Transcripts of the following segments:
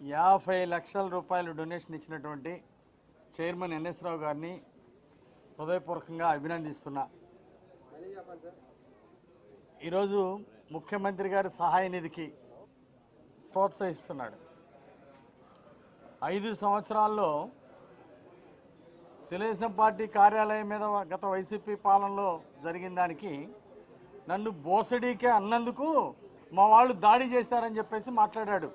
యాభై లక్షల రూపాయలు డొనేషన్ ఇచ్చినటువంటి చైర్మన్ ఎన్ఎస్ రావు గారిని హృదయపూర్వకంగా అభినందిస్తున్నా. ఈరోజు ముఖ్యమంత్రి గారి సహాయ నిధికి ప్రోత్సహిస్తున్నాడు. ఐదు సంవత్సరాల్లో తెలుగుదేశం పార్టీ కార్యాలయం మీద గత వైసీపీ పాలనలో జరిగిన దానికి నన్ను బోసడీకే అన్నందుకు మా వాళ్ళు దాడి చేశారని చెప్పేసి మాట్లాడాడు.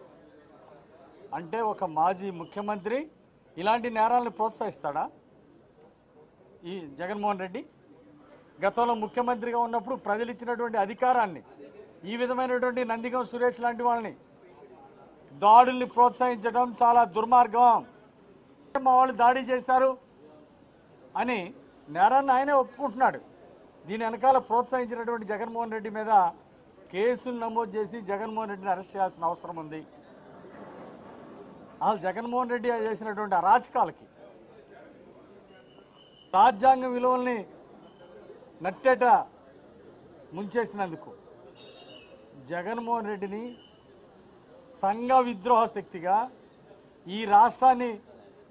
అంటే ఒక మాజీ ముఖ్యమంత్రి ఇలాంటి నేరాలను ప్రోత్సహిస్తాడా? ఈ జగన్మోహన్ రెడ్డి గతంలో ముఖ్యమంత్రిగా ఉన్నప్పుడు ప్రజలు ఇచ్చినటువంటి అధికారాన్ని ఈ విధమైనటువంటి నందిగం సురేష్ లాంటి వాళ్ళని దాడుల్ని ప్రోత్సహించడం చాలా దుర్మార్గం. మా వాళ్ళు దాడి చేశారు అని నేరాన్ని ఆయనే ఒప్పుకుంటున్నాడు. దీని వెనకాల ప్రోత్సహించినటువంటి జగన్మోహన్ రెడ్డి మీద కేసులు నమోదు చేసి జగన్మోహన్ రెడ్డిని అరెస్ట్ చేయాల్సిన అవసరం ఉంది. వాళ్ళు జగన్మోహన్ రెడ్డి చేసినటువంటి అరాచకాలకి రాజ్యాంగ విలువల్ని నట్టేట ముంచేసినందుకు జగన్మోహన్ రెడ్డిని సంఘ విద్రోహ శక్తిగా ఈ రాష్ట్రాన్ని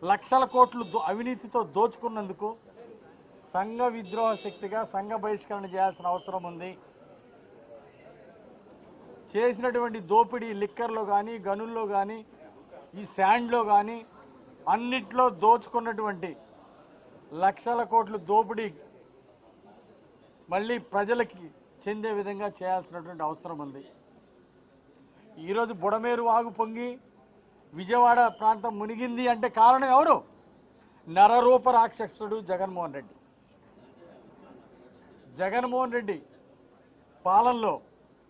లక్షల కోట్లు దో- అవినీతితో దోచుకున్నందుకు సంఘ విద్రోహ శక్తిగా సంఘ బహిష్కరణ చేయాల్సిన అవసరం ఉంది. చేసినటువంటి దోపిడీ లిక్కర్లో కానీ గనుల్లో కానీ ఈ శాండ్లో కానీ అన్నిట్లో దోచుకున్నటువంటి లక్షల కోట్లు దోపిడీ మళ్ళీ ప్రజలకి చెందే విధంగా చేయాల్సినటువంటి అవసరం ఉంది. ఈరోజు బుడమేరు వాగు పొంగి విజయవాడ ప్రాంతం మునిగింది అంటే కారణం ఎవరు? నరరూప రాక్షసుడు జగన్మోహన్ రెడ్డి. జగన్మోహన్ రెడ్డి పాలనలో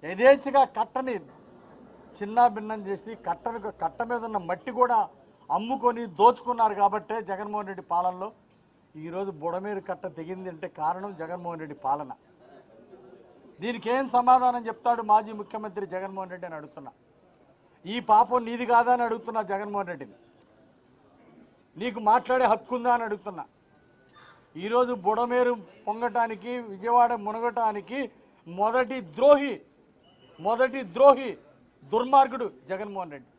యథేచ్ఛగా కట్టని చిన్నా భిన్నం చేసి కట్టను కట్ట మీద ఉన్న మట్టి కూడా అమ్ముకొని దోచుకున్నారు కాబట్టే జగన్మోహన్ రెడ్డి పాలనలో. ఈరోజు బుడమేరు కట్ట తెగింది అంటే కారణం జగన్మోహన్ రెడ్డి పాలన. దీనికి ఏం సమాధానం చెప్తాడు మాజీ ముఖ్యమంత్రి జగన్మోహన్ రెడ్డి అని అడుగుతున్నా. ఈ పాపం నీది కాదా అని అడుగుతున్నా జగన్మోహన్ రెడ్డిని. నీకు మాట్లాడే హక్కు ఉందా అని అడుగుతున్నా. ఈరోజు బుడమేరు పొంగటానికి విజయవాడ మునగటానికి మొదటి ద్రోహి మొదటి ద్రోహి దుర్మార్గుడు జగన్మోహన్ రెడ్డి.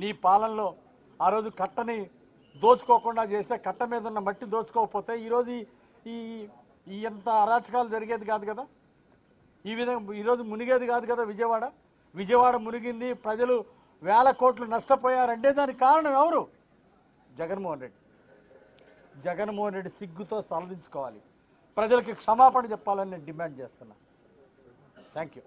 నీ పాలనలో ఆ రోజు కట్టని దోచుకోకుండా చేస్తే కట్ట మీద ఉన్న మట్టి దోచుకోకపోతే ఈరోజు ఈ- ఈ ఎంత అరాచకాలు జరిగేది కాదు కదా? ఈ విధంగా ఈరోజు మునిగేది కాదు కదా విజయవాడ? విజయవాడ మునిగింది ప్రజలు వేల కోట్లు నష్టపోయారంటే దానికి కారణం ఎవరు? జగన్మోహన్ రెడ్డి. జగన్మోహన్ రెడ్డి సిగ్గుతో సలదించుకోవాలి. ప్రజలకి క్షమాపణ చెప్పాలని నేను డిమాండ్ చేస్తున్నా. Thank you.